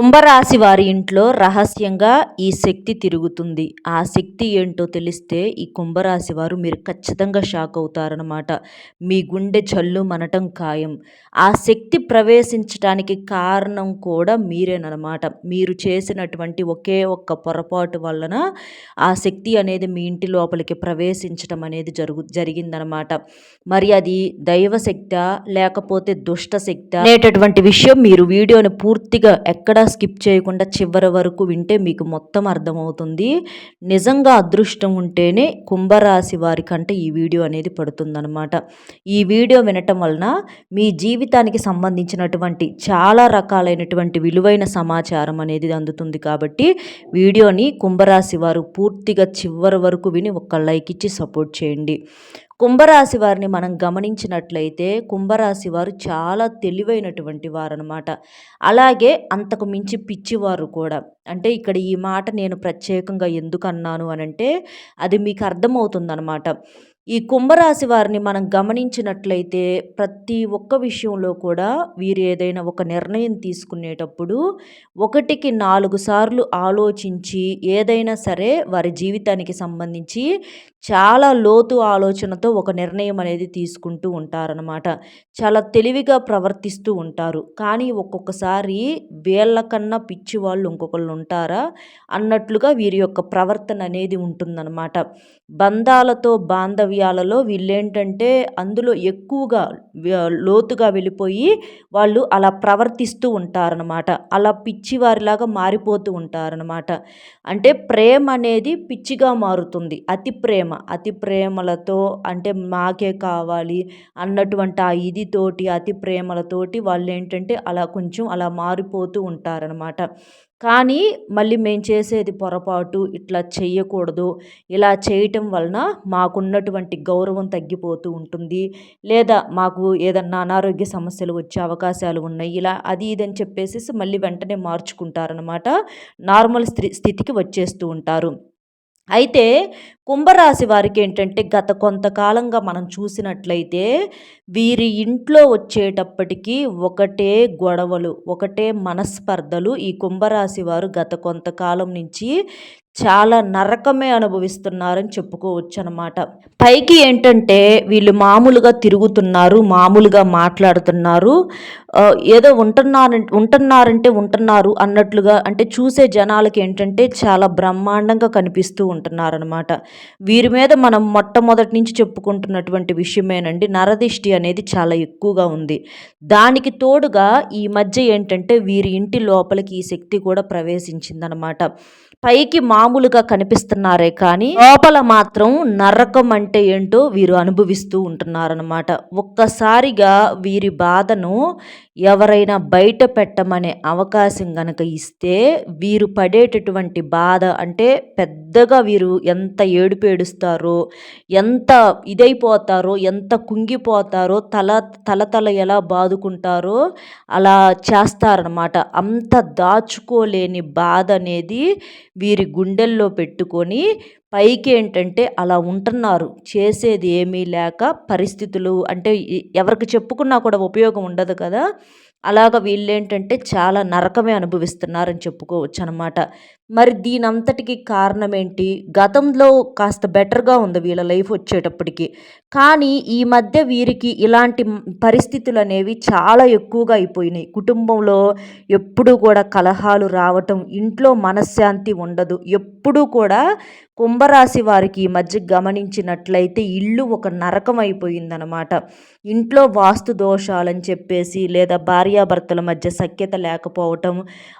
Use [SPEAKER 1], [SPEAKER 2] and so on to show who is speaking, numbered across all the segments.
[SPEAKER 1] కుంభరాశి వారి ఇంట్లో రహస్యంగా ఈ శక్తి తిరుగుతుంది. ఆ శక్తి ఏంటో తెలిస్తే ఈ కుంభరాశి వారు మీరు ఖచ్చితంగా షాక్ అవుతారనమాట మీ గుండె చల్లు మనటం ఖాయం. ఆ శక్తి ప్రవేశించడానికి కారణం కూడా మీరేనమాట మీరు చేసినటువంటి ఒకే ఒక్క పొరపాటు వలన ఆ శక్తి అనేది మీ ఇంటి లోపలికి ప్రవేశించడం అనేది జరుగు జరిగిందనమాట మరి అది దైవ శక్త లేకపోతే దుష్ట శక్తి అనేటటువంటి విషయం మీరు వీడియోని పూర్తిగా ఎక్కడ స్కిప్ చేయకుండా చివరి వరకు వింటే మీకు మొత్తం అర్థమవుతుంది. నిజంగా అదృష్టం ఉంటేనే కుంభరాశి వారి కంటే ఈ వీడియో అనేది పడుతుందనమాట ఈ వీడియో వినటం వలన మీ జీవితానికి సంబంధించినటువంటి చాలా రకాలైనటువంటి విలువైన సమాచారం అనేది అందుతుంది కాబట్టి వీడియోని కుంభరాశి వారు పూర్తిగా చివరి వరకు విని ఒక లైక్ ఇచ్చి సపోర్ట్ చేయండి. కుంభరాశి వారిని మనం గమనించినట్లయితే కుంభరాశి వారు చాలా తెలివైనటువంటి వారు అనమాట అలాగే అంతకు మించి పిచ్చివారు కూడా. అంటే ఇక్కడ ఈ మాట నేను ప్రత్యేకంగా ఎందుకు అన్నాను అని అంటే అది మీకు అర్థమవుతుందనమాట ఈ కుంభరాశి వారిని మనం గమనించినట్లయితే ప్రతి ఒక్క విషయంలో కూడా వీరు ఏదైనా ఒక నిర్ణయం తీసుకునేటప్పుడు ఒకటికి నాలుగు సార్లు ఆలోచించి ఏదైనా సరే వారి జీవితానికి సంబంధించి చాలా లోతు ఆలోచనతో ఒక నిర్ణయం అనేది తీసుకుంటూ ఉంటారనమాట చాలా తెలివిగా ప్రవర్తిస్తూ ఉంటారు. కానీ ఒక్కొక్కసారి వీళ్ళకన్నా పిచ్చి వాళ్ళు ఇంకొకళ్ళు ఉంటారా అన్నట్లుగా వీరి యొక్క ప్రవర్తన అనేది ఉంటుందన్నమాట. బంధాలతో బాంధవ్యాలలో వీళ్ళేంటంటే అందులో ఎక్కువగా లోతుగా వెళ్ళిపోయి వాళ్ళు అలా ప్రవర్తిస్తూ ఉంటారనమాట అలా పిచ్చివారిలాగా మారిపోతూ ఉంటారనమాట అంటే ప్రేమ అనేది పిచ్చిగా మారుతుంది. అతి ప్రేమ. ప్రేమ అతి ప్రేమలతో అంటే మాకే కావాలి అన్నటువంటి ఆ ఇది తోటి అతి ప్రేమలతోటి వాళ్ళు ఏంటంటే అలా కొంచెం అలా మారిపోతూ ఉంటారనమాట కానీ మళ్ళీ మేము చేసేది పొరపాటు ఇట్లా చేయకూడదు ఇలా చేయటం వలన మాకున్నటువంటి గౌరవం తగ్గిపోతూ ఉంటుంది. లేదా మాకు ఏదన్నా అనారోగ్య సమస్యలు వచ్చే అవకాశాలు ఉన్నాయి. ఇలా అది ఇది అని చెప్పేసి మళ్ళీ వెంటనే మార్చుకుంటారనమాట నార్మల్ స్థితికి వచ్చేస్తూ ఉంటారు. అయితే కుంభరాశి వారికి ఏంటంటే గత కొంతకాలంగా మనం చూసినట్లయితే వీరి ఇంట్లో వచ్చేటప్పటికి ఒకటే గొడవలు ఒకటే మనస్పర్ధలు ఈ కుంభరాశి వారు గత కొంతకాలం నుంచి చాలా నరకమే అనుభవిస్తున్నారని చెప్పుకోవచ్చు అనమాట పైకి ఏంటంటే వీళ్ళు మామూలుగా తిరుగుతున్నారు మామూలుగా మాట్లాడుతున్నారు ఏదో ఉంటున్నారు ఉంటున్నారంటే ఉంటున్నారు అన్నట్లుగా అంటే చూసే జనాలకి ఏంటంటే చాలా బ్రహ్మాండంగా కనిపిస్తూ ఉంటున్నారనమాట. వీరి మీద మనం మొట్టమొదటి నుంచి చెప్పుకుంటున్నటువంటి విషయమేనండి నరదిష్టి అనేది చాలా ఎక్కువగా ఉంది. దానికి తోడుగా ఈ మధ్య ఏంటంటే వీరి ఇంటి లోపలికి ఈ శక్తి కూడా ప్రవేశించిందనమాట. పైకి మామూలుగా కనిపిస్తున్నారే కానీ లోపల మాత్రం నరకం అంటే ఏంటో వీరు అనుభవిస్తూ ఉంటున్నారనమాట. ఒక్కసారిగా వీరి బాధను ఎవరైనా బయట పెట్టమనే అవకాశం గనక ఇస్తే వీరు పడేటటువంటి బాధ అంటే పెద్దగా వీరు ఎంత ఏడుపు ఏడుస్తారో ఎంత ఇదైపోతారో ఎంత కుంగిపోతారో తల తల తల ఎలా బాదుకుంటారో అలా చేస్తారనమాట అంత దాచుకోలేని బాధ అనేది వీరి గుండెల్లో పెట్టుకొని పైకి ఏంటంటే అలా ఉంటున్నారు. చేసేది ఏమీ లేక పరిస్థితులు అంటే ఎవరికి చెప్పుకున్నా కూడా ఉపయోగం ఉండదు కదా. అలాగ వీళ్ళేంటంటే చాలా నరకమే అనుభవిస్తున్నారని చెప్పుకోవచ్చు అనమాట మరి దీని అంతటికి కారణం ఏంటి గతంలో కాస్త బెటర్గా ఉంది వీళ్ళ లైఫ్ వచ్చేటప్పటికి. కానీ ఈ మధ్య వీరికి ఇలాంటి పరిస్థితులు అనేవి చాలా ఎక్కువగా అయిపోయినాయి. కుటుంబంలో ఎప్పుడూ కూడా కలహాలు రావటం ఇంట్లో మనశ్శాంతి ఉండదు. ఎప్పుడూ కూడా కుంభరాశి వారికి ఈ మధ్య గమనించినట్లయితే ఇల్లు ఒక నరకం అయిపోయిందనమాట ఇంట్లో వాస్తు దోషాలని చెప్పేసి లేదా భార్యాభర్తల మధ్య సఖ్యత లేకపోవటం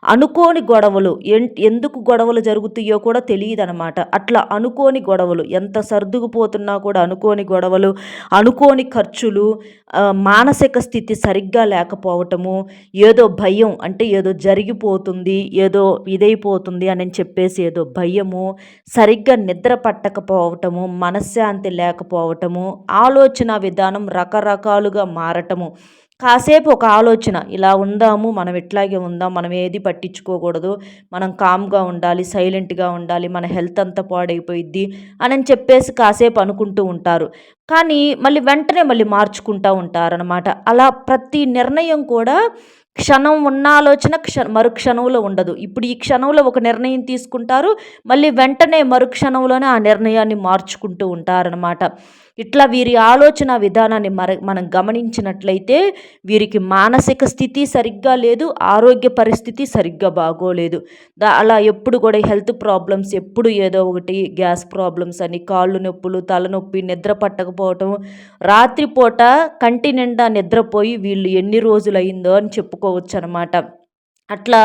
[SPEAKER 1] అనుకోని గొడవలు ఎందుకు గొడవలు జరుగుతాయో కూడా తెలియదు అనమాట అట్లా అనుకోని గొడవలు ఎంత సర్దుకుపోతున్నా కూడా అనుకోని గొడవలు అనుకోని ఖర్చులు మానసిక స్థితి సరిగ్గా లేకపోవటము ఏదో భయం అంటే ఏదో జరిగిపోతుంది ఏదో ఇదైపోతుంది అని చెప్పేసి ఏదో భయము సరిగ్గా నిద్ర పట్టకపోవటము మనశ్శాంతి లేకపోవటము ఆలోచన విధానం రకరకాలుగా మారటము కాసేపు ఒక ఆలోచన ఇలా ఉందాము మనం ఇట్లాగే ఉందాం మనం ఏది పట్టించుకోకూడదు మనం కామ్గా ఉండాలి సైలెంట్గా ఉండాలి మన హెల్త్ అంతా పాడైపోయిద్ది అని చెప్పేసి కాసేపు అనుకుంటూ ఉంటారు. కానీ మళ్ళీ వెంటనే మళ్ళీ మార్చుకుంటూ ఉంటారనమాట అలా ప్రతి నిర్ణయం కూడా క్షణం ఉన్న ఆలోచన క్ష మరుక్షణంలో ఉండదు. ఇప్పుడు ఈ క్షణంలో ఒక నిర్ణయం తీసుకుంటారు మళ్ళీ వెంటనే మరుక్షణంలోనే ఆ నిర్ణయాన్ని మార్చుకుంటూ ఉంటారనమాట ఇట్లా వీరి ఆలోచన విధానాన్ని మర మనం గమనించినట్లయితే వీరికి మానసిక స్థితి సరిగ్గా లేదు ఆరోగ్య పరిస్థితి సరిగ్గా బాగోలేదు. అలా ఎప్పుడు కూడా హెల్త్ ప్రాబ్లమ్స్ ఎప్పుడు ఏదో ఒకటి గ్యాస్ ప్రాబ్లమ్స్ అని కాళ్ళు నొప్పులు తలనొప్పి నిద్ర పట్టకపోవటం రాత్రిపూట కంటి నిండా నిద్రపోయి వీళ్ళు ఎన్ని రోజులైందో అని చెప్పుకోవచ్చు అనమాట అట్లా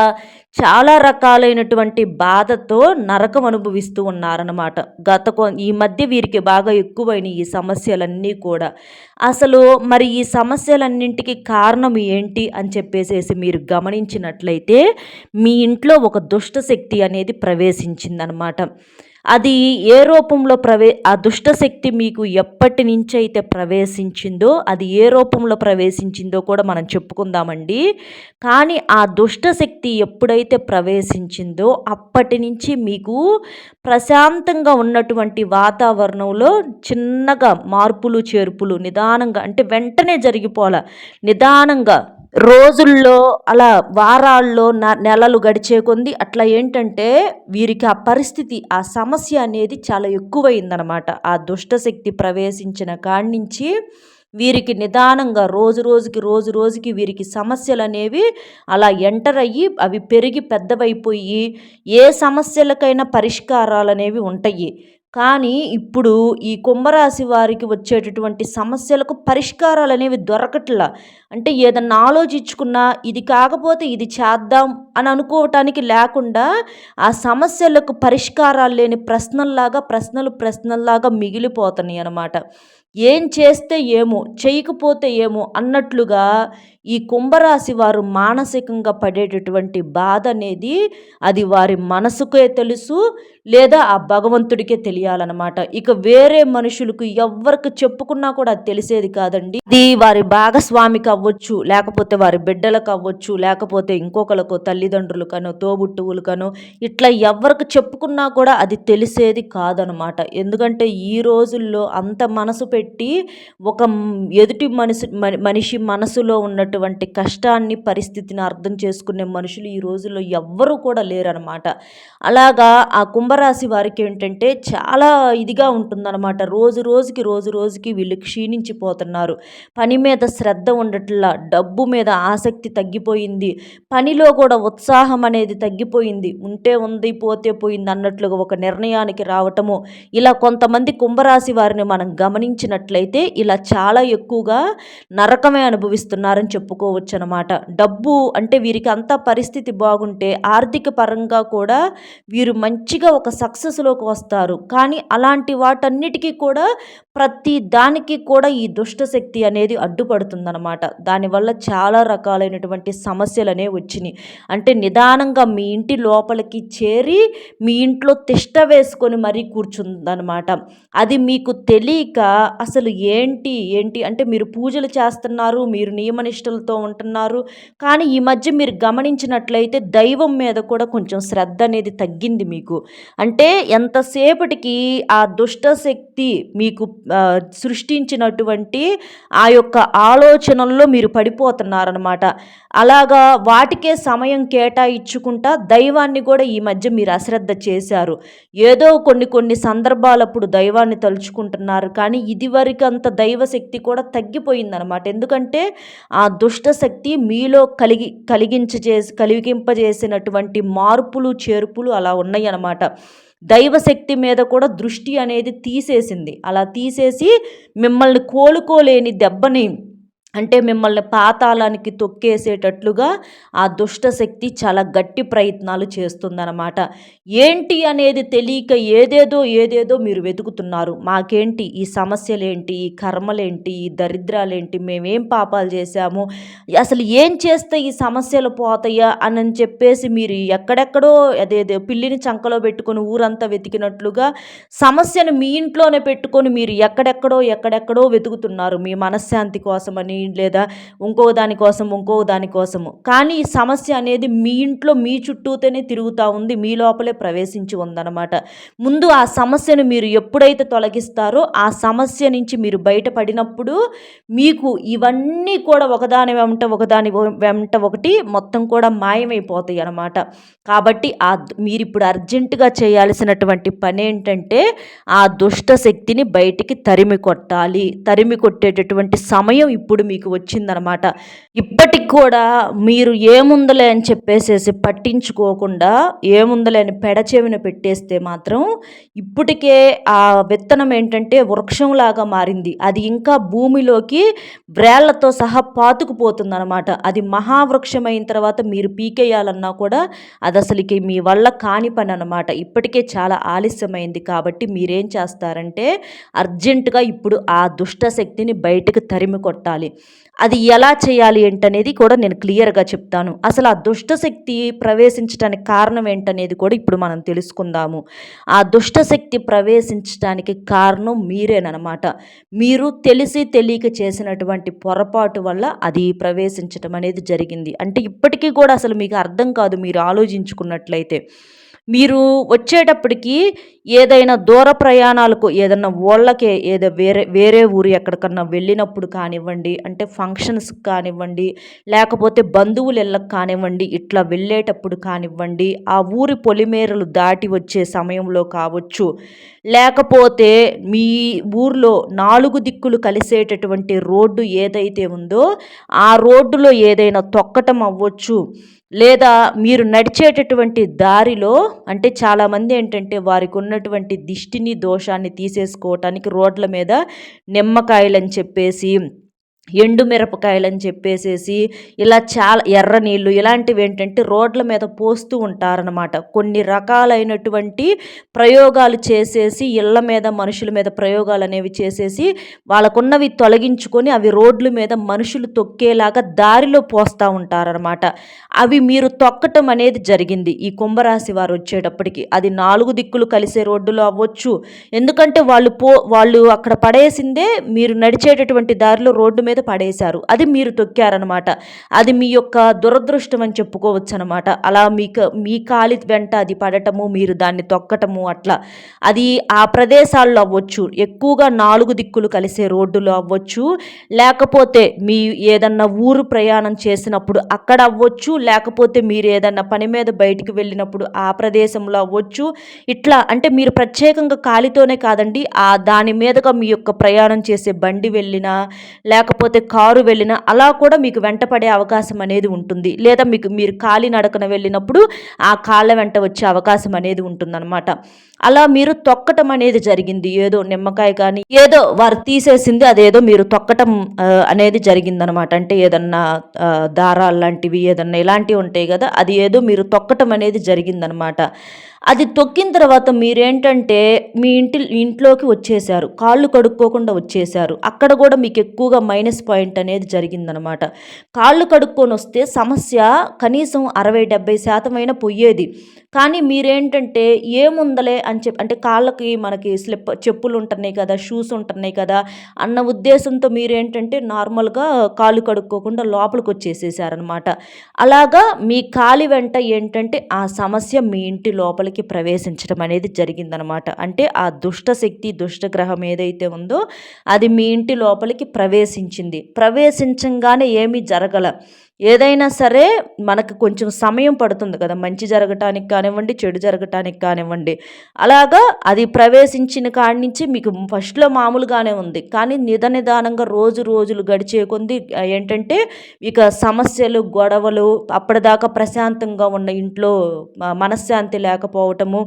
[SPEAKER 1] చాలా రకాలైనటువంటి బాధతో నరకం అనుభవిస్తూ ఉన్నారన్నమాట. గత ఈ మధ్య వీరికి బాగా ఎక్కువైన ఈ సమస్యలన్నీ కూడా. అసలు మరి ఈ సమస్యలన్నింటికి కారణం ఏంటి అని చెప్పేసేసి మీరు గమనించినట్లయితే మీ ఇంట్లో ఒక దుష్ట శక్తి అనేది ప్రవేశించిందనమాట అది ఏ రూపంలో ప్రవే ఆ దుష్టశక్తి మీకు ఎప్పటి నుంచి అయితే ప్రవేశించిందో అది ఏ రూపంలో ప్రవేశించిందో కూడా మనం చెప్పుకుందామండి. కానీ ఆ దుష్టశక్తి ఎప్పుడైతే ప్రవేశించిందో అప్పటి నుంచి మీకు ప్రశాంతంగా ఉన్నటువంటి వాతావరణంలో చిన్నగా మార్పులు చేర్పులు నిదానంగా అంటే వెంటనే జరిగిపోవాల. నిదానంగా రోజుల్లో అలా వారాల్లో నెలలు గడిచే కొంది అట్లా ఏంటంటే వీరికి ఆ పరిస్థితి ఆ సమస్య అనేది చాలా ఎక్కువైందనమాట ఆ దుష్టశక్తి ప్రవేశించిన కాడి నుంచి వీరికి నిదానంగా రోజు రోజుకి రోజు రోజుకి వీరికి సమస్యలు అనేవి అలా ఎంటర్ అయ్యి అవి పెరిగి పెద్దవైపోయి ఏ సమస్యలకైనా పరిష్కారాలు అనేవి ఉంటాయి. కానీ ఇప్పుడు ఈ కుంభరాశి వారికి వచ్చేటటువంటి సమస్యలకు పరిష్కారాలు అనేవి దొరకట్లా. అంటే ఏదన్నా ఆలోచించుకున్నా ఇది కాకపోతే ఇది చేద్దాం అని అనుకోవటానికి లేకుండా ఆ సమస్యలకు పరిష్కారాలు లేని ప్రశ్నల్లాగా ప్రశ్నలు ప్రశ్నల్లాగా మిగిలిపోతున్నాయి అన్నమాట ఏం చేస్తే ఏమో చేయకపోతే ఏమో అన్నట్లుగా ఈ కుంభరాశి వారు మానసికంగా పడేటటువంటి బాధ అనేది అది వారి మనసుకే తెలుసు లేదా ఆ భగవంతుడికే తెలియాలన్నమాట. ఇక వేరే మనుషులకు ఎవరికి చెప్పుకున్నా కూడా అది తెలిసేది కాదండి. ఇది వారి భాగస్వామికి అవ్వచ్చు లేకపోతే వారి బిడ్డలకు అవ్వచ్చు లేకపోతే ఇంకొకరికి తల్లిదండ్రులు కనో తోబుట్టువులు కనో ఇట్లా ఎవరికి చెప్పుకున్నా కూడా అది తెలిసేది కాదనమాట ఎందుకంటే ఈ రోజుల్లో అంత మనసు పెట్టి ఒక ఎదుటి మనసు మనిషి మనసులో ఉన్నటువంటి కష్టాన్ని పరిస్థితిని అర్థం చేసుకునే మనుషులు ఈ రోజుల్లో ఎవ్వరూ కూడా లేరనమాట. అలాగా ఆ కుంభరాశి వారికి ఏంటంటే చాలా ఇదిగా ఉంటుందన్నమాట రోజు రోజుకి రోజు రోజుకి వీళ్ళు క్షీణించిపోతున్నారు. పని మీద శ్రద్ధ ఉండట్లా డబ్బు మీద ఆసక్తి తగ్గిపోయింది పనిలో కూడా ఉత్సాహం అనేది తగ్గిపోయింది ఉంటే ఉంది పోతే పోయింది అన్నట్లుగా ఒక నిర్ణయానికి రావటము. ఇలా కొంతమంది కుంభరాశి వారిని మనం గమనించ గమనించినట్లయితే ఇలా చాలా ఎక్కువగా నరకమే అనుభవిస్తున్నారని చెప్పుకోవచ్చు అనమాట డబ్బు అంటే వీరికి అంత పరిస్థితి బాగుంటే ఆర్థిక పరంగా కూడా వీరు మంచిగా ఒక సక్సెస్లోకి వస్తారు. కానీ అలాంటి వాటన్నిటికీ కూడా ప్రతి దానికి కూడా ఈ దుష్టశక్తి అనేది అడ్డుపడుతుందన్నమాట. దానివల్ల చాలా రకాలైనటువంటి సమస్యలు అనేవి వచ్చినాయి. అంటే నిదానంగా మీ ఇంటి లోపలికి చేరి మీ ఇంట్లో తిష్ట వేసుకొని మరీ కూర్చుందనమాట అది మీకు తెలియక అసలు ఏంటి ఏంటి? అంటే మీరు పూజలు చేస్తున్నారు మీరు నియమనిష్టలతో ఉంటున్నారు కానీ ఈ మధ్య మీరు గమనించినట్లయితే దైవం మీద కూడా కొంచెం శ్రద్ధ అనేది తగ్గింది మీకు. అంటే ఎంతసేపటికి ఆ దుష్టశక్తి మీకు సృష్టించినటువంటి ఆ యొక్క ఆలోచనల్లో మీరు పడిపోతున్నారనమాట అలాగా వాటికే సమయం కేటాయించుకుంటా దైవాన్ని కూడా ఈ మధ్య మీరు అశ్రద్ధ చేశారు. ఏదో కొన్ని కొన్ని సందర్భాలప్పుడు దైవాన్ని తలుచుకుంటున్నారు కానీ ఇది ఇదివరకు అంత దైవశక్తి కూడా తగ్గిపోయిందనమాట ఎందుకంటే ఆ దుష్టశక్తి మీలో కలిగి కలిగించజేసి కలిగింపజేసినటువంటి మార్పులు చేర్పులు అలా ఉన్నాయి అన్నమాట దైవశక్తి మీద కూడా దృష్టి అనేది తీసేసింది. అలా తీసేసి మిమ్మల్ని కోలుకోలేని దెబ్బని అంటే మిమ్మల్ని పాతాళానికి తొక్కేసేటట్లుగా ఆ దుష్టశక్తి చాలా గట్టి ప్రయత్నాలు చేస్తుందన్నమాట. ఏంటి అనేది తెలియక ఏదేదో ఏదేదో మీరు వెతుకుతున్నారు. మాకేంటి? ఈ సమస్యలేంటి? ఈ కర్మలేంటి? ఈ దరిద్రాలేంటి? మేమేం పాపాలు చేశాము? అసలు ఏం చేస్తే ఈ సమస్యలు పోతాయా అని చెప్పేసి మీరు ఎక్కడెక్కడో అదేదో పిల్లిని చంకలో పెట్టుకొని ఊరంతా వెతికినట్లుగా సమస్యను మీ ఇంట్లోనే పెట్టుకొని మీరు ఎక్కడెక్కడో ఎక్కడెక్కడో వెతుకుతున్నారు. మీ మనశ్శాంతి కోసమని లేదా ఇంకో దానికోసం ఇంకో దానికోసము కానీ ఈ సమస్య అనేది మీ ఇంట్లో మీ చుట్టూతోనే తిరుగుతూ ఉంది మీ లోపలే ప్రవేశించి ఉందన్నమాట. ముందు ఆ సమస్యను మీరు ఎప్పుడైతే తొలగిస్తారో ఆ సమస్య నుంచి మీరు బయటపడినప్పుడు మీకు ఇవన్నీ కూడా ఒకదాని వెంట ఒకదాని వెంట ఒకటి మొత్తం కూడా మాయమైపోతాయి అన్నమాట. కాబట్టి ఆ మీరు ఇప్పుడు అర్జెంటుగా చేయాల్సినటువంటి పని ఏంటంటే ఆ దుష్ట శక్తిని బయటికి తరిమి కొట్టాలి. తరిమి కొట్టేటటువంటి సమయం ఇప్పుడు మీకు మీకు వచ్చిందనమాట. ఇప్పటికి కూడా మీరు ఏముందలే అని చెప్పేసేసి పట్టించుకోకుండా ఏముందలే అని పెడచెవిన పెట్టేస్తే మాత్రం ఇప్పటికే ఆ విత్తనం ఏంటంటే వృక్షంలాగా మారింది. అది ఇంకా భూమిలోకి వ్రేళ్ళతో సహా పాతుకుపోతుందనమాట. అది మహావృక్షం అయిన తర్వాత మీరు పీకేయాలన్నా కూడా అది అసలుకి మీ వల్ల కాని పని అనమాట ఇప్పటికే చాలా ఆలస్యమైంది కాబట్టి మీరేం చేస్తారంటే అర్జెంటుగా ఇప్పుడు ఆ దుష్ట శక్తిని బయటకు తరిమి కొట్టాలి. అది ఎలా చేయాలి ఏంటనేది కూడా నేను క్లియర్గా చెప్తాను. అసలు ఆ దుష్టశక్తి ప్రవేశించడానికి కారణం ఏంటనేది కూడా ఇప్పుడు మనం తెలుసుకుందాము. ఆ దుష్టశక్తి ప్రవేశించడానికి కారణం మీరేనమాట మీరు తెలిసి తెలియక చేసినటువంటి పొరపాటు వల్ల అది ప్రవేశించడం అనేది జరిగింది. అంటే ఇప్పటికీ కూడా అసలు మీకు అర్థం కాదు మీరు ఆలోచించుకున్నట్లయితే. మీరు వచ్చేటప్పటికి ఏదైనా దూర ప్రయాణాలకు ఏదైనా ఊళ్ళకే ఏదో వేరే వేరే ఊరు ఎక్కడికన్నా వెళ్ళినప్పుడు కానివ్వండి అంటే ఫంక్షన్స్ కానివ్వండి లేకపోతే బంధువులు ఇళ్ళకి కానివ్వండి ఇట్లా వెళ్ళేటప్పుడు కానివ్వండి ఆ ఊరి పొలిమేరలు దాటి వచ్చే సమయంలో కావచ్చు. లేకపోతే మీ ఊర్లో నాలుగు దిక్కులు కలిసేటటువంటి రోడ్డు ఏదైతే ఉందో ఆ రోడ్డులో ఏదైనా తొక్కటం అవ్వచ్చు. లేదా మీరు నడిచేటటువంటి దారిలో అంటే చాలామంది ఏంటంటే వారికి ఉన్న ఉన్నటువంటి దిష్టిని దోషాన్ని తీసేసుకోవటానికి రోడ్ల మీద నిమ్మకాయలని చెప్పేసి ఎండు మిరపకాయలని చెప్పేసేసి ఇలా చాలా ఎర్ర నీళ్ళు ఇలాంటివి ఏంటంటే రోడ్ల మీద పోస్తూ ఉంటారనమాట కొన్ని రకాలైనటువంటి ప్రయోగాలు చేసేసి ఇళ్ళ మీద మనుషుల మీద ప్రయోగాలు అనేవి చేసేసి వాళ్ళకున్నవి తొలగించుకొని అవి రోడ్ల మీద మనుషులు తొక్కేలాగా దారిలో పోస్తూ ఉంటారనమాట అవి మీరు తొక్కటం అనేది జరిగింది ఈ కుంభరాశి వారు వచ్చేటప్పటికి. అది నాలుగు దిక్కులు కలిసే రోడ్డులో అవ్వచ్చు. ఎందుకంటే వాళ్ళు పో వాళ్ళు అక్కడ పడేసిందే మీరు నడిచేటటువంటి దారిలో రోడ్డు మీద మీద పడేశారు. అది మీరు తొక్కారనమాట అది మీ యొక్క దురదృష్టం అని చెప్పుకోవచ్చు అనమాట అలా మీకు మీ కాలి వెంట అది పడటము మీరు దాన్ని తొక్కటము అట్లా. అది ఆ ప్రదేశాల్లో అవ్వచ్చు. ఎక్కువగా నాలుగు దిక్కులు కలిసే రోడ్డులో అవ్వచ్చు. లేకపోతే మీ ఏదన్నా ఊరు ప్రయాణం చేసినప్పుడు అక్కడ అవ్వచ్చు. లేకపోతే మీరు ఏదన్నా పని మీద బయటికి వెళ్ళినప్పుడు ఆ ప్రదేశంలో అవ్వచ్చు. ఇట్లా అంటే మీరు ప్రత్యేకంగా కాలితోనే కాదండి. ఆ దాని మీదుగా మీ యొక్క ప్రయాణం చేసే బండి వెళ్ళినా లేకపోతే లేకపోతే కారు వెళ్ళినా అలా కూడా మీకు వెంట పడే అవకాశం అనేది ఉంటుంది. లేదా మీకు మీరు కాలి నడకన వెళ్ళినప్పుడు ఆ కాళ్ళ వెంట వచ్చే అవకాశం అనేది ఉంటుందన్నమాట. అలా మీరు తొక్కటం అనేది జరిగింది. ఏదో నిమ్మకాయ కానీ ఏదో వారు తీసేసింది అదేదో మీరు తొక్కటం అనేది జరిగిందనమాట అంటే ఏదన్నా దారాలు లాంటివి ఏదన్నా ఇలాంటివి ఉంటాయి కదా అది ఏదో మీరు తొక్కటం అనేది జరిగిందనమాట అది తొక్కిన తర్వాత మీరేంటంటే మీ ఇంటి ఇంట్లోకి వచ్చేసారు కాళ్ళు కడుక్కోకుండా వచ్చేసారు అక్కడ కూడా మీకు ఎక్కువగా మైనస్ పాయింట్ అనేది జరిగిందనమాట. కాళ్ళు కడుక్కొని వస్తే సమస్య కనీసం అరవై డెబ్బై శాతమైన పొయ్యేది కానీ మీరేంటంటే ఏముందలే అని చెప్పి అంటే కాళ్ళకి మనకి స్లిప్ చెప్పులు ఉంటున్నాయి కదా షూస్ ఉంటున్నాయి కదా అన్న ఉద్దేశంతో మీరేంటంటే నార్మల్గా కాళ్ళు కడుక్కోకుండా లోపలికి వచ్చేసేసారనమాట. అలాగా మీ కాలి వెంట ఏంటంటే ఆ సమస్య మీ ఇంటి లోపలికి ప్రవేశించడం అనేది జరిగిందనమాట. అంటే ఆ దుష్ట శక్తి దుష్టగ్రహం ఏదైతే ఉందో అది మీ ఇంటి లోపలికి ప్రవేశించింది. ప్రవేశించంగానే ఏమీ జరగల. ఏదైనా సరే మనకు కొంచెం సమయం పడుతుంది కదా. మంచి జరగటానికి కానివ్వండి చెడు జరగటానికి కానివ్వండి. అలాగా అది ప్రవేశించిన కాడి నుంచి మీకు ఫస్ట్లో మామూలుగానే ఉంది. కానీ నిద నిదానంగా రోజు రోజులు గడిచే కొంది ఏంటంటే ఇక సమస్యలు గొడవలు అప్పటిదాకా ప్రశాంతంగా ఉన్న ఇంట్లో మనశ్శాంతి లేకపోవటము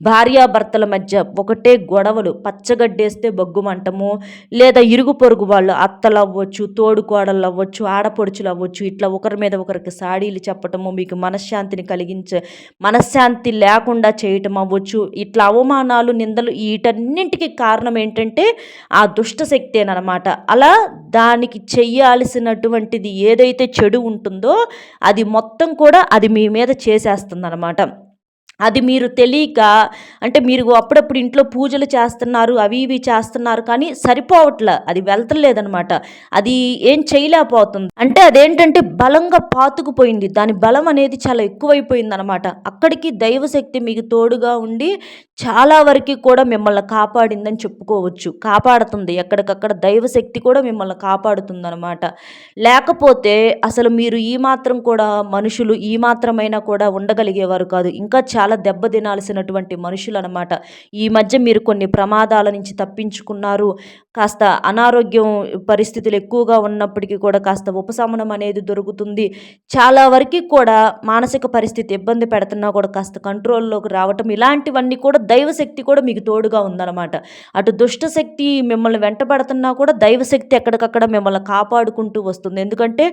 [SPEAKER 1] భార్యాభర్తల మధ్య ఒకటే గొడవలు పచ్చగడ్డేస్తే బొగ్గుమంటము లేదా ఇరుగు పొరుగు వాళ్ళు అత్తలు అవ్వచ్చు తోడుకోడళ్ళు అవ్వచ్చు ఆడపడుచులు అవ్వచ్చు ఇట్లా ఒకరి మీద ఒకరికి సాడీలు చెప్పటము మీకు మనశ్శాంతిని కలిగించే మనశ్శాంతి లేకుండా చేయటం అవ్వచ్చు. ఇట్లా అవమానాలు నిందలు వీటన్నింటికి కారణం ఏంటంటే ఆ దుష్టశక్తేనమాట అలా దానికి చెయ్యాల్సినటువంటిది ఏదైతే చెడు ఉంటుందో అది మొత్తం కూడా అది మీ మీద చేసేస్తుంది అనమాట అది మీరు తెలియక అంటే మీరు అప్పుడప్పుడు ఇంట్లో పూజలు చేస్తున్నారు అవి ఇవి చేస్తున్నారు కానీ సరిపోవట్లే అది వెళ్తలేదనమాట అది ఏం చేయలేకపోతుంది. అంటే అదేంటంటే బలంగా పాతుకుపోయింది. దాని బలం అనేది చాలా ఎక్కువైపోయింది అనమాట అక్కడికి దైవశక్తి మీకు తోడుగా ఉండి చాలా వరకు కూడా మిమ్మల్ని కాపాడిందని చెప్పుకోవచ్చు. కాపాడుతుంది. ఎక్కడికక్కడ దైవశక్తి కూడా మిమ్మల్ని కాపాడుతుంది అనమాట లేకపోతే అసలు మీరు ఈ మాత్రం కూడా మనుషులు ఈ మాత్రమైనా కూడా ఉండగలిగేవారు కాదు. ఇంకా చాలా చాలా దెబ్బతినాల్సినటువంటి మనుషులు అనమాట ఈ మధ్య మీరు కొన్ని ప్రమాదాల నుంచి తప్పించుకున్నారు. కాస్త అనారోగ్యం పరిస్థితులు ఎక్కువగా ఉన్నప్పటికీ కూడా కాస్త ఉపశమనం అనేది దొరుకుతుంది. చాలా వరకు కూడా మానసిక పరిస్థితి ఇబ్బంది పెడుతున్నా కూడా కాస్త కంట్రోల్లోకి రావటం ఇలాంటివన్నీ కూడా దైవశక్తి కూడా మీకు తోడుగా ఉందన్నమాట. అటు దుష్టశక్తి మిమ్మల్ని వెంటబడుతున్నా కూడా దైవశక్తి ఎక్కడికక్కడ మిమ్మల్ని కాపాడుకుంటూ వస్తుంది. ఎందుకంటే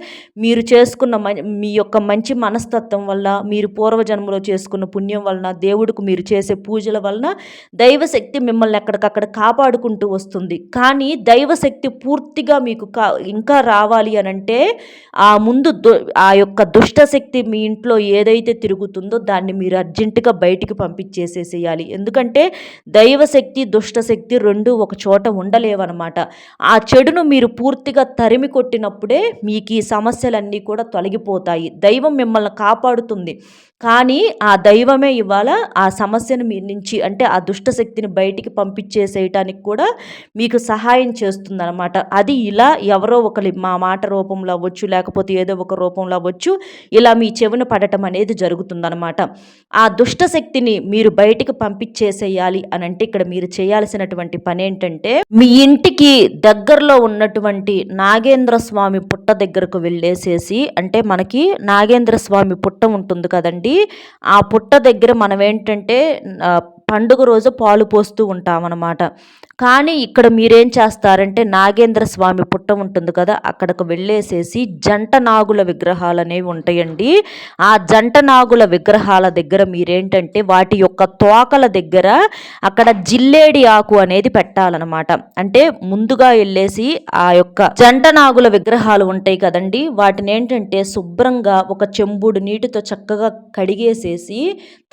[SPEAKER 1] మీరు చేసుకున్న మీ యొక్క మంచి మనస్తత్వం వల్ల మీరు పూర్వజన్మలో చేసుకున్న పుణ్యం వలన దేవుడికి మీరు చేసే పూజల వలన దైవశక్తి మిమ్మల్ని ఎక్కడికక్కడ కాపాడుకుంటూ వస్తుంది. కానీ దైవశక్తి పూర్తిగా మీకు కా ఇంకా రావాలి అని అంటే ఆ ముందు ఆ యొక్క దుష్టశక్తి మీ ఇంట్లో ఏదైతే తిరుగుతుందో దాన్ని మీరు అర్జెంటుగా బయటికి పంపించేసేసేయాలి. ఎందుకంటే దైవశక్తి దుష్టశక్తి రెండు ఒక చోట ఉండలేవన్నమాట ఆ చెడును మీరు పూర్తిగా తరిమి కొట్టినప్పుడే మీకు ఈ సమస్యలన్నీ కూడా తొలగిపోతాయి. దైవం మిమ్మల్ని కాపాడుతుంది. కానీ ఆ దైవమే ఇవాళ ఆ సమస్యను మీ నుంచి అంటే ఆ దుష్టశక్తిని బయటికి పంపించేసేయటానికి కూడా మీకు సహాయం చేస్తుందన్నమాట. అది ఇలా ఎవరో ఒకరి మా మాట రూపంలో అవ్వచ్చు లేకపోతే ఏదో ఒక రూపంలో అవ్వచ్చు ఇలా మీ చెవిన పడటం అనేది జరుగుతుందన్నమాట. ఆ దుష్టశక్తిని మీరు బయటికి పంపించేసేయాలి అని అంటే ఇక్కడ మీరు చేయాల్సినటువంటి పని ఏంటంటే మీ ఇంటికి దగ్గరలో ఉన్నటువంటి నాగేంద్ర స్వామి పుట్ట దగ్గరకు వెళ్ళేసేసి అంటే మనకి నాగేంద్ర స్వామి పుట్ట ఉంటుంది కదండి ఆ పుట్ట దగ్గర మనం ఏంటంటే పండుగ రోజు పాలు పోస్తూ ఉంటామన్నమాట. కానీ ఇక్కడ మీరేం చేస్తారంటే నాగేంద్ర స్వామి పుట్ట ఉంటుంది కదా అక్కడికి వెళ్ళేసేసి జంట నాగుల విగ్రహాలు అనేవి ఉంటాయండి. ఆ జంట నాగుల విగ్రహాల దగ్గర మీరేంటంటే వాటి యొక్క తోకల దగ్గర అక్కడ జిల్లేడి ఆకు అనేది పెట్టాలన్నమాట. అంటే ముందుగా వెళ్ళేసి ఆ యొక్క జంట నాగుల విగ్రహాలు ఉంటాయి కదండి వాటిని ఏంటంటే శుభ్రంగా ఒక చెంబుడు నీటితో చక్కగా కడిగేసేసి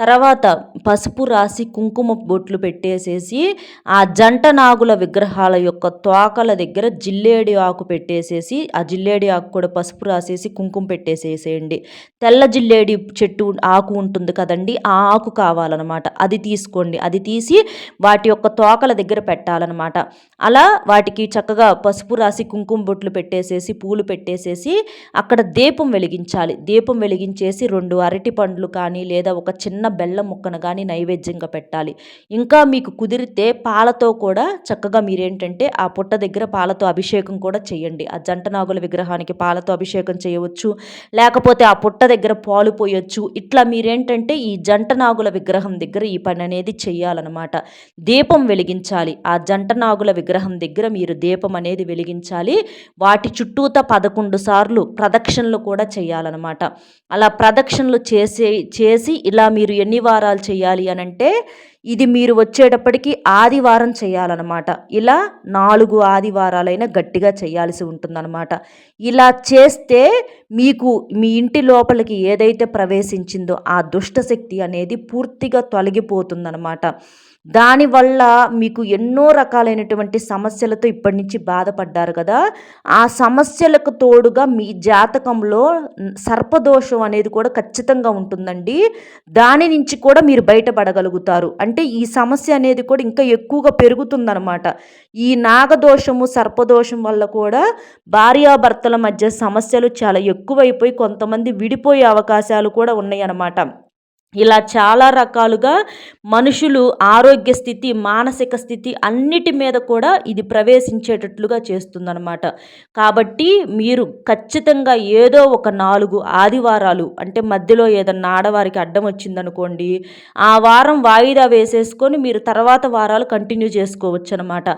[SPEAKER 1] తర్వాత పసుపు రాసి కుంకుమ బొట్లు పెట్టేసేసి ఆ జంట నాగుల విగ్రహాల యొక్క తోకల దగ్గర జిల్లేడి ఆకు పెట్టేసేసి ఆ జిల్లేడి ఆకు కూడా పసుపు రాసేసి కుంకుమ పెట్టేసేసేయండి. తెల్ల జిల్లేడి చెట్టు ఆకు ఉంటుంది కదండి ఆ ఆకు కావాలన్నమాట. అది తీసుకోండి. అది తీసి వాటి యొక్క తోకల దగ్గర పెట్టాలన్నమాట. అలా వాటికి చక్కగా పసుపు రాసి కుంకుమ బొట్లు పెట్టేసేసి పూలు పెట్టేసేసి అక్కడ దీపం వెలిగించాలి. దీపం వెలిగించేసి రెండు అరటి పండ్లు కానీ లేదా ఒక చిన్న బెల్లం ముక్కను కానీ నైవేద్యంగా పెట్టాలి. ఇంకా మీకు కుదిరితే పాలతో కూడా చక్కగా మీరేంటంటే ఆ పుట్ట దగ్గర పాలతో అభిషేకం కూడా చేయండి. ఆ జంట నాగుల విగ్రహానికి పాలతో అభిషేకం చేయవచ్చు. లేకపోతే ఆ పుట్ట దగ్గర పాలు పోయొచ్చు. ఇట్లా మీరేంటంటే ఈ జంట నాగుల విగ్రహం దగ్గర ఈ పని అనేది చేయాలన్నమాట. దీపం వెలిగించాలి. ఆ జంట నాగుల విగ్రహం దగ్గర మీరు దీపం అనేది వెలిగించాలి. వాటి చుట్టూత పదకొండు సార్లు ప్రదక్షిణలు కూడా చేయాలన్నమాట. అలా ప్రదక్షిణలు చేసే చేసి ఇలా మీరు ఎన్ని వారాలు చేయాలి అని అంటే ఇది మీరు వచ్చేటప్పటికి ఆదివారం చేయాలన్నమాట. ఇలా నాలుగు ఆదివారాలైనా గట్టిగా చేయాల్సి ఉంటుందన్నమాట. ఇలా చేస్తే మీకు మీ ఇంటి లోపలికి ఏదైతే ప్రవేశించిందో ఆ దుష్టశక్తి అనేది పూర్తిగా తొలగిపోతుందన్నమాట. దానివల్ల మీకు ఎన్నో రకాలైనటువంటి సమస్యలతో ఇప్పటి నుంచి బాధపడ్డారు కదా. ఆ సమస్యలకు తోడుగా మీ జాతకంలో సర్పదోషం అనేది కూడా ఖచ్చితంగా ఉంటుందండి. దాని నుంచి కూడా మీరు బయటపడగలుగుతారు. అంటే ఈ సమస్య అనేది కూడా ఇంకా ఎక్కువగా పెరుగుతుందనమాట ఈ నాగదోషము సర్పదోషం వల్ల కూడా భార్యాభర్తల మధ్య సమస్యలు చాలా ఎక్కువైపోయి కొంతమంది విడిపోయే అవకాశాలు కూడా ఉన్నాయన్నమాట. ఇలా చాలా రకాలుగా మనుషులు ఆరోగ్య స్థితి మానసిక స్థితి అన్నిటి మీద కూడా ఇది ప్రవేశించేటట్లుగా చేస్తుందన్నమాట. కాబట్టి మీరు ఖచ్చితంగా ఏదో ఒక నాలుగు ఆదివారాలు అంటే మధ్యలో ఏదన్నా ఆడవారికి అడ్డం వచ్చిందనుకోండి ఆ వారం వాయిదా వేసేసుకొని మీరు తర్వాత వారాలు కంటిన్యూ చేసుకోవచ్చు అనమాట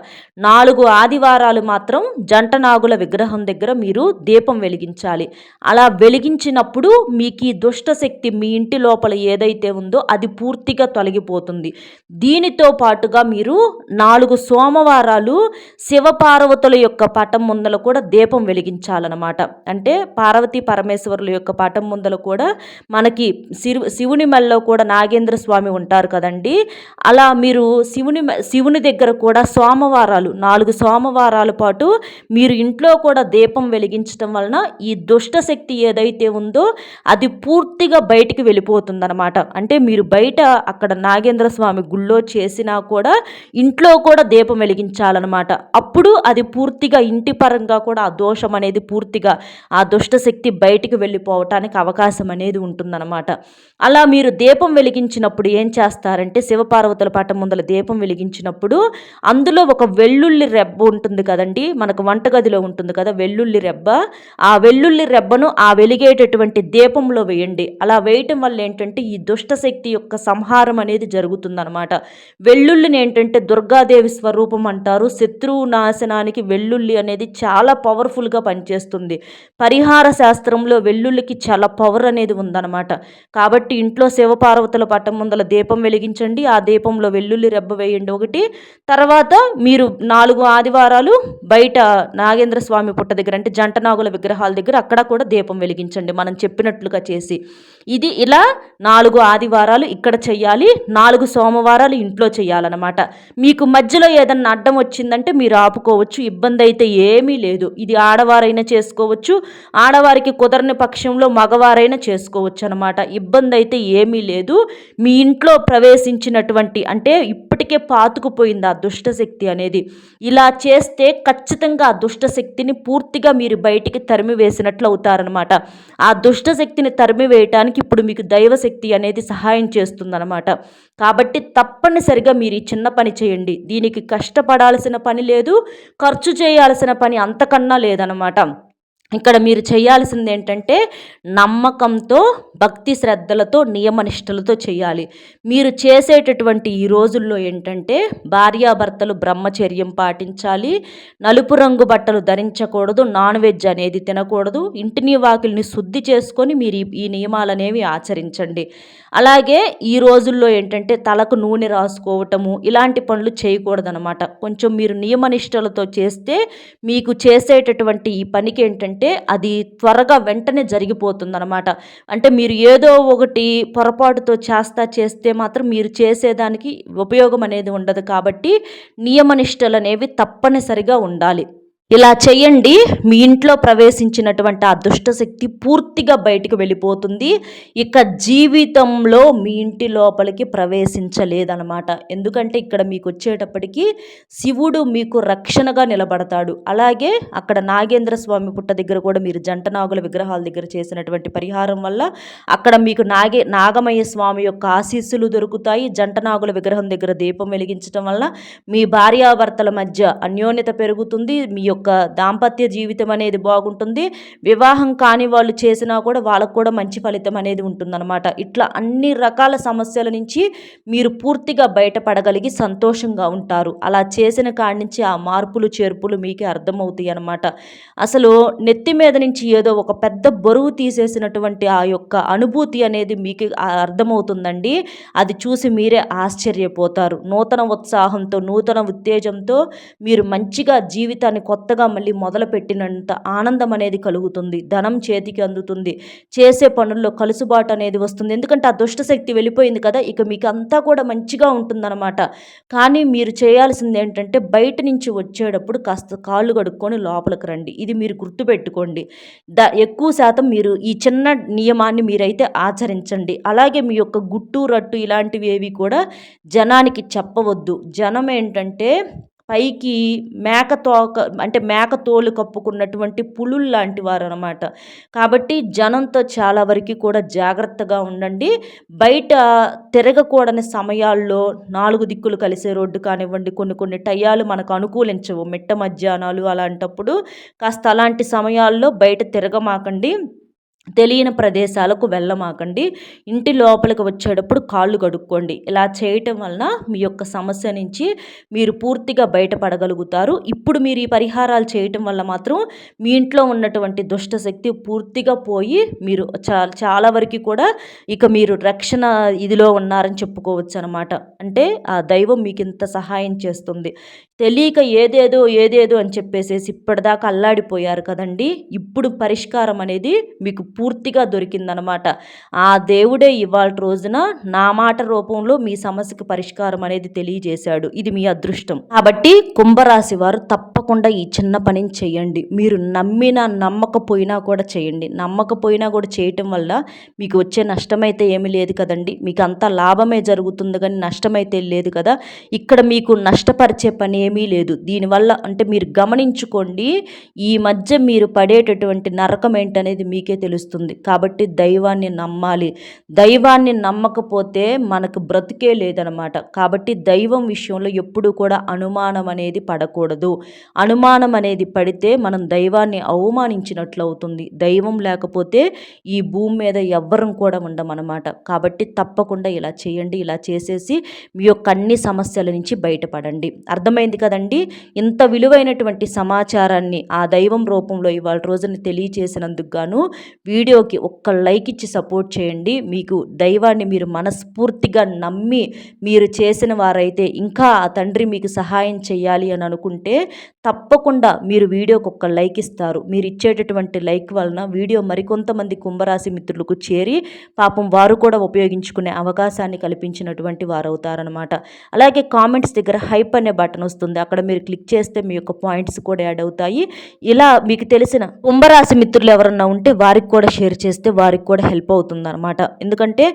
[SPEAKER 1] నాలుగు ఆదివారాలు మాత్రం జంట నాగుల విగ్రహం దగ్గర మీరు దీపం వెలిగించాలి. అలా వెలిగించినప్పుడు మీకు ఈ దుష్టశక్తి మీ ఇంటి లోపల ఏదో ఏదైతే ఉందో అది పూర్తిగా తొలగిపోతుంది. దీనితో పాటుగా మీరు నాలుగు సోమవారాలు శివపార్వతుల యొక్క పటం ముందల కూడా దీపం వెలిగించాలన్నమాట. అంటే పార్వతీ పరమేశ్వరుల యొక్క పటం ముందల కూడా మనకి శివు శివుని మెల్లో కూడా నాగేంద్ర స్వామి ఉంటారు కదండి. అలా మీరు శివుని శివుని దగ్గర కూడా సోమవారాలు నాలుగు సోమవారాల పాటు మీరు ఇంట్లో కూడా దీపం వెలిగించడం వలన ఈ దుష్ట శక్తి ఏదైతే ఉందో అది పూర్తిగా బయటికి వెళ్ళిపోతుందన్నమాట. అంటే మీరు బయట అక్కడ నాగేంద్ర స్వామి గుళ్ళో చేసినా కూడా ఇంట్లో కూడా దీపం వెలిగించాలన్నమాట. అప్పుడు అది పూర్తిగా ఇంటి పరంగా కూడా ఆ దోషం అనేది పూర్తిగా ఆ దుష్ట శక్తి బయటికి వెళ్ళిపోవటానికి అవకాశం అనేది ఉంటుందన్నమాట. అలా మీరు దీపం వెలిగించినప్పుడు ఏం చేస్తారంటే శివపార్వతుల పట్టం ముందల దీపం వెలిగించినప్పుడు అందులో ఒక వెల్లుల్లి రెబ్బ ఉంటుంది కదండి మనకు వంటగదిలో ఉంటుంది కదా వెల్లుల్లి రెబ్బ. ఆ వెల్లుల్లి రెబ్బను ఆ వెలిగేటటువంటి దీపంలో వేయండి. అలా వేయటం వల్ల ఏంటంటే ఈ దుష్ట శక్తి యొక్క సంహారం అనేది జరుగుతుందనమాట వెల్లుల్లిని ఏంటంటే దుర్గాదేవి స్వరూపం అంటారు. శత్రువు నాశనానికి వెల్లుల్లి అనేది చాలా పవర్ఫుల్గా పనిచేస్తుంది. పరిహార శాస్త్రంలో వెల్లుల్లికి చాలా పవర్ అనేది ఉందన్నమాట. కాబట్టి ఇంట్లో శివపార్వతుల పట్టం ముందల దీపం వెలిగించండి. ఆ దీపంలో వెల్లుల్లి రెబ్బ వేయండి ఒకటి. తర్వాత మీరు నాలుగు ఆదివారాలు బయట నాగేంద్ర స్వామి పుట్ట దగ్గర అంటే జంట నాగుల విగ్రహాల దగ్గర అక్కడ కూడా దీపం వెలిగించండి. మనం చెప్పినట్లుగా చేసి. ఇది ఇలా నాలుగు ఆదివారాలు ఇక్కడ చేయాలి నాలుగు సోమవారాలు ఇంట్లో చేయాలన్నమాట మీకు మధ్యలో ఏదన్నా అడ్డం వచ్చిందంటే మీరు ఆపుకోవచ్చు ఇబ్బంది అయితే ఏమీ లేదు. ఇది ఆడవారైనా చేసుకోవచ్చు ఆడవారికి కుదరని పక్షంలో మగవారైనా చేసుకోవచ్చు అనమాట ఇబ్బంది అయితే ఏమీ లేదు. మీ ఇంట్లో ప్రవేశించినటువంటి అంటే ఇప్పటికే పాతుకుపోయింది ఆ దుష్టశక్తి అనేది. ఇలా చేస్తే ఖచ్చితంగా ఆ దుష్టశక్తిని పూర్తిగా మీరు బయటికి తరిమి వేసినట్లు అవుతారనమాట ఆ దుష్టశక్తిని తరిమి వేయటానికి ఇప్పుడు మీకు దైవశక్తి అనేది సహాయం చేస్తుందన్నమాట. కాబట్టి తప్పనిసరిగా మీరు ఈ చిన్న పని చేయండి. దీనికి కష్టపడాల్సిన పని లేదు ఖర్చు చేయాల్సిన పని అంతకన్నా లేదనమాట ఇక్కడ మీరు చేయాల్సింది ఏంటంటే నమ్మకంతో భక్తి శ్రద్ధలతో నియమనిష్టలతో చేయాలి. మీరు చేసేటటువంటి ఈ రోజుల్లో ఏంటంటే భార్యాభర్తలు బ్రహ్మచర్యం పాటించాలి. నలుపు రంగు బట్టలు ధరించకూడదు. నాన్ వెజ్ అనేది తినకూడదు. ఇంటిని వాకిల్ని శుద్ధి చేసుకొని మీరు ఈ నియమాలనేవి ఆచరించండి. అలాగే ఈ రోజుల్లో ఏంటంటే తలకు నూనె రాసుకోవటము ఇలాంటి పనులు చేయకూడదనమాట కొంచెం మీరు నియమనిష్టలతో చేస్తే మీకు చేసేటటువంటి ఈ పనికి ఏంటంటే అది త్వరగా వెంటనే జరిగిపోతుందనమాట అంటే మీరు ఏదో ఒకటి పొరపాటుతో చేస్తా చేస్తే మాత్రం మీరు చేసేదానికి ఉపయోగం అనేది ఉండదు కాబట్టి నియమనిష్టలు అనేవి తప్పనిసరిగా ఉండాలి. ఇలా చేయండి. మీ ఇంట్లో ప్రవేశించినటువంటి ఆ దుష్టశక్తి పూర్తిగా బయటికి వెళ్ళిపోతుంది. ఇక జీవితంలో మీ ఇంటి లోపలికి ప్రవేశించలేదన్నమాట. ఎందుకంటే ఇక్కడ మీకు వచ్చేటప్పటికి శివుడు మీకు రక్షణగా నిలబడతాడు. అలాగే అక్కడ నాగేంద్ర స్వామి పుట్ట దగ్గర కూడా మీరు జంట నాగుల విగ్రహాల దగ్గర చేసినటువంటి పరిహారం వల్ల అక్కడ మీకు నాగే నాగమయ్య స్వామి యొక్క ఆశీస్సులు దొరుకుతాయి. జంట నాగుల విగ్రహం దగ్గర దీపం వెలిగించడం వల్ల మీ భార్యాభర్తల మధ్య అన్యోన్యత పెరుగుతుంది. మీ యొక్క దాంపత్య జీవితం అనేది బాగుంటుంది. వివాహం కాని వాళ్ళు చేసినా కూడా వాళ్ళకు కూడా మంచి ఫలితం అనేది ఉంటుందన్నమాట. ఇట్లా అన్ని రకాల సమస్యల నుంచి మీరు పూర్తిగా బయటపడగలిగి సంతోషంగా ఉంటారు. అలా చేసిన కాడి నుంచి ఆ మార్పులు చేర్పులు మీకే అర్థమవుతాయి అనమాట అసలు నెత్తి మీద నుంచి ఏదో ఒక పెద్ద బరువు తీసేసినటువంటి ఆ యొక్క అనుభూతి అనేది మీకు అర్థమవుతుందండి. అది చూసి మీరే ఆశ్చర్యపోతారు. నూతన ఉత్సాహంతో నూతన ఉత్తేజంతో మీరు మంచిగా జీవితాన్ని కొత్త కొత్తగా మళ్ళీ మొదలుపెట్టినంత ఆనందం అనేది కలుగుతుంది. ధనం చేతికి అందుతుంది. చేసే పనుల్లో కలుసుబాటు అనేది వస్తుంది. ఎందుకంటే ఆ దుష్టశక్తి వెళ్ళిపోయింది కదా ఇక మీకు అంతా కూడా మంచిగా ఉంటుందన్నమాట. కానీ మీరు చేయాల్సింది ఏంటంటే బయట నుంచి వచ్చేటప్పుడు కాస్త కాళ్ళు కడుక్కొని లోపలికి రండి. ఇది మీరు గుర్తుపెట్టుకోండి. ద ఎక్కువ శాతం మీరు ఈ చిన్న నియమాన్ని మీరైతే ఆచరించండి. అలాగే మీ యొక్క గుట్టు రట్టు ఇలాంటివి ఏవి కూడా జనానికి చెప్పవద్దు. జనం ఏంటంటే పైకి మేక తోక అంటే మేక తోలు కప్పుకున్నటువంటి పులులు లాంటి వారు అనమాట కాబట్టి జనంతో చాలా వరకు కూడా జాగ్రత్తగా ఉండండి. బయట తిరగకూడని సమయాల్లో నాలుగు దిక్కులు కలిసే రోడ్డు కానివ్వండి కొన్ని కొన్ని టయాలు మనకు అనుకూలించవు. మిట్ట మధ్యాహ్నాలు అలాంటప్పుడు కాస్త అలాంటి సమయాల్లో బయట తిరగమాకండి. తెలియని ప్రదేశాలకు వెళ్ళమాకండి. ఇంటి లోపలికి వచ్చేటప్పుడు కాళ్ళు కడుక్కోండి. ఇలా చేయటం వలన మీ యొక్క సమస్య నుంచి మీరు పూర్తిగా బయటపడగలుగుతారు. ఇప్పుడు మీరు ఈ పరిహారాలు చేయటం వల్ల మాత్రం మీ ఇంట్లో ఉన్నటువంటి దుష్టశక్తి పూర్తిగా పోయి మీరు చాలా చాలా వరకు కూడా ఇక మీరు రక్షణ ఇదిలో ఉన్నారని చెప్పుకోవచ్చు అనమాట అంటే ఆ దైవం మీకు ఇంత సహాయం చేస్తుంది. తెలియక ఏదేదో ఏదేదో అని చెప్పేసేసి ఇప్పటిదాకా అల్లాడిపోయారు కదండి. ఇప్పుడు పరిష్కారం అనేది మీకు పూర్తిగా దొరికిందనమాట. ఆ దేవుడే ఇవాళ రోజున నా మాట రూపంలో మీ సమస్యకు పరిష్కారం అనేది తెలియజేశాడు. ఇది మీ అదృష్టం. కాబట్టి కుంభరాశి వారు తప్పకుండా ఈ చిన్న పనిని చేయండి. మీరు నమ్మినా నమ్మకపోయినా కూడా చేయండి. నమ్మకపోయినా కూడా చేయటం వల్ల మీకు వచ్చే నష్టమైతే ఏమీ లేదు కదండి. మీకు అంతా లాభమే జరుగుతుంది కానీ నష్టమైతే లేదు కదా. ఇక్కడ మీకు నష్టపరిచే పని ఏమీ లేదు. దీనివల్ల అంటే మీరు గమనించుకోండి ఈ మధ్య మీరు పడేటటువంటి నరకం ఏంటనేది మీకే చేస్తుంది కాబట్టి దైవాన్ని నమ్మాలి. దైవాన్ని నమ్మకపోతే మనకు బ్రతికే లేదనమాట కాబట్టి దైవం విషయంలో ఎప్పుడు కూడా అనుమానం అనేది పడకూడదు. అనుమానం అనేది పడితే మనం దైవాన్ని అవమానించినట్లు అవుతుంది దైవం లేకపోతే ఈ భూమి మీద ఎవ్వరం కూడా ఉండమన్నమాట. కాబట్టి తప్పకుండా ఇలా చేయండి. ఇలా చేసేసి మీ యొక్క అన్ని సమస్యల నుంచి బయటపడండి. అర్థమైంది కదండి? ఇంత విలువైనటువంటి సమాచారాన్ని ఆ దైవం రూపంలో ఇవాళ రోజున తెలియచేసినందుకు గాను వీడియోకి ఒక్క లైక్ ఇచ్చి సపోర్ట్ చేయండి. మీకు దైవాన్ని మీరు మనస్ఫూర్తిగా నమ్మి మీరు చేసిన వారైతే ఇంకా ఆ తండ్రి మీకు సహాయం చేయాలి అని అనుకుంటే తప్పకుండా మీరు వీడియోకి ఒక్క లైక్ ఇస్తారు. మీరు ఇచ్చేటటువంటి లైక్ వలన వీడియో మరికొంతమంది కుంభరాశి మిత్రులకు చేరి పాపం వారు కూడా ఉపయోగించుకునే అవకాశాన్ని కల్పించినటువంటి వారు అవుతారనమాట అలాగే కామెంట్స్ దగ్గర హైప్ అనే బటన్ వస్తుంది. అక్కడ మీరు క్లిక్ చేస్తే మీ యొక్క పాయింట్స్ కూడా యాడ్ అవుతాయి. ఇలా మీకు తెలిసిన కుంభరాశి మిత్రులు ఎవరన్నా ఉంటే వారికి కూడా కూడా షేర్ చేస్తే వారికి కూడా హెల్ప్ అవుతుందన్నమాట. ఎందుకంటే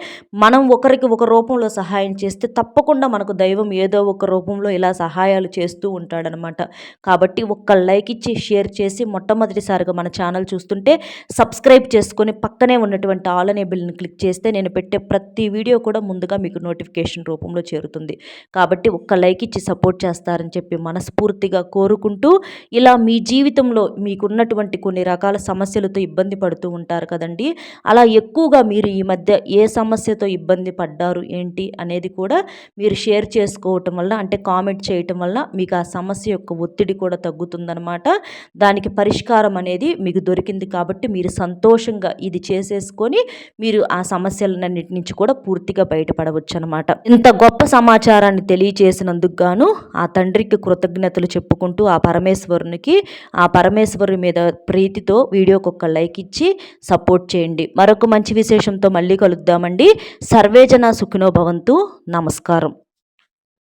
[SPEAKER 1] మనం ఒకరికి ఒక రూపంలో సహాయం చేస్తే తప్పకుండా మనకు దైవం ఏదో ఒక రూపంలో ఇలా సహాయాలు చేస్తూ ఉంటాడనమాట కాబట్టి ఒక్క లైక్ ఇచ్చి షేర్ చేసి మొట్టమొదటిసారిగా మన ఛానల్ చూస్తుంటే సబ్స్క్రైబ్ చేసుకొని పక్కనే ఉన్నటువంటి ఆల్ అనే బిల్ని క్లిక్ చేస్తే నేను పెట్టే ప్రతి వీడియో కూడా ముందుగా మీకు నోటిఫికేషన్ రూపంలో చేరుతుంది. కాబట్టి ఒక్క లైక్ ఇచ్చి సపోర్ట్ చేస్తారని చెప్పి మనస్ఫూర్తిగా కోరుకుంటూ ఇలా మీ జీవితంలో మీకున్నటువంటి కొన్ని రకాల సమస్యలతో ఇబ్బంది పడుతూ ఉంటారు. కదండి. అలా ఎక్కువగా మీరు ఈ మధ్య ఏ సమస్యతో ఇబ్బంది పడ్డారు ఏంటి అనేది కూడా మీరు షేర్ చేసుకోవటం వల్ల అంటే కామెంట్ చేయటం వల్ల మీకు ఆ సమస్య యొక్క ఒత్తిడి కూడా తగ్గుతుందనమాట దానికి పరిష్కారం అనేది మీకు దొరికింది కాబట్టి మీరు సంతోషంగా ఇది చేసేసుకొని మీరు ఆ సమస్యలన్నిటి నుంచి కూడా పూర్తిగా బయటపడవచ్చు అనమాట ఇంత గొప్ప సమాచారాన్ని తెలియచేసినందుకు గాను ఆ తండ్రికి కృతజ్ఞతలు చెప్పుకుంటూ ఆ పరమేశ్వరునికి ఆ పరమేశ్వరుని మీద ప్రీతితో వీడియోకి ఒక లైక్ ఇచ్చి సపోర్ట్ చేయండి. మరొక మంచి విశేషంతో మళ్ళీ కలుద్దామండి. సర్వేజన సుఖినో భవంతు. నమస్కారం.